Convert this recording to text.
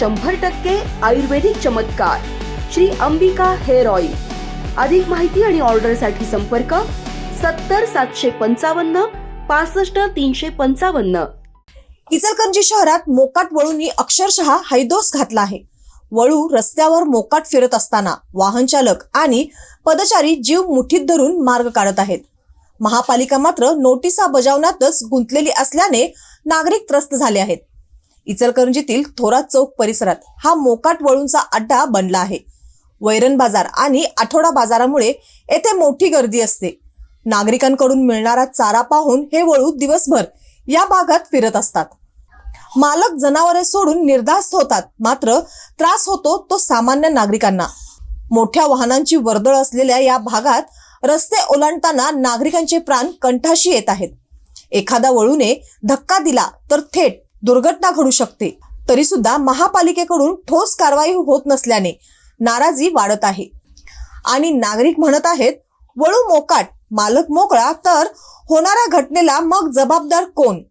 शंभर टक्के आयुर्वेदिक चमत्कार. Shri Ambika hair oil. अधिक माहिती आणि ऑर्डरसाठी संपर्क सत्तर सातशे पंचावन्न पासष्ट तीनशे पंचावन्न. इचलकरंजी शहरात मोकाट वळूंनी अक्षरशः हैदोस घातला आहे. वळू रस्त्यावर मोकाट फिरत असताना वाहन चालक आणि पदचारी जीव मुठीत धरून मार्ग काढत आहेत. महापालिका मात्र नोटिसा बजावण्यातच गुंतलेली असल्याने नागरिक त्रस्त झाले आहेत. इचलकरंजीतील थोरात चौक परिसरात हा मोकाट वळूंचा अड्डा बनला आहे. वैरण बाजार आणि आठवडा बाजारामुळे येथे मोठी गर्दी असते. नागरिकांकडून मिळणारा चारा पाहून हे वळू दिवसभर या भागात फिरत असतात. मालक जनावरे सोडून निर्धास्त होतात मात्र त्रास होतो तो सामान्य नागरिकांना. मोठ्या वाहनांची वर्दळ असलेल्या या भागात रस्ते ओलांडताना नागरिकांचे प्राण कंठाशी येत आहेत. एखादा वळूने धक्का दिला तर थेट दुर्घटना घडू शकते. तरी सुद्धा महापालिकेकडून ठोस कारवाई होत नसल्याने नाराजी वाढत आहे. आणि नागरिक म्हणत आहेत वळू मोकाट मालक मोकळा तर होणाऱ्या घटनेला मग जबाबदार कोण?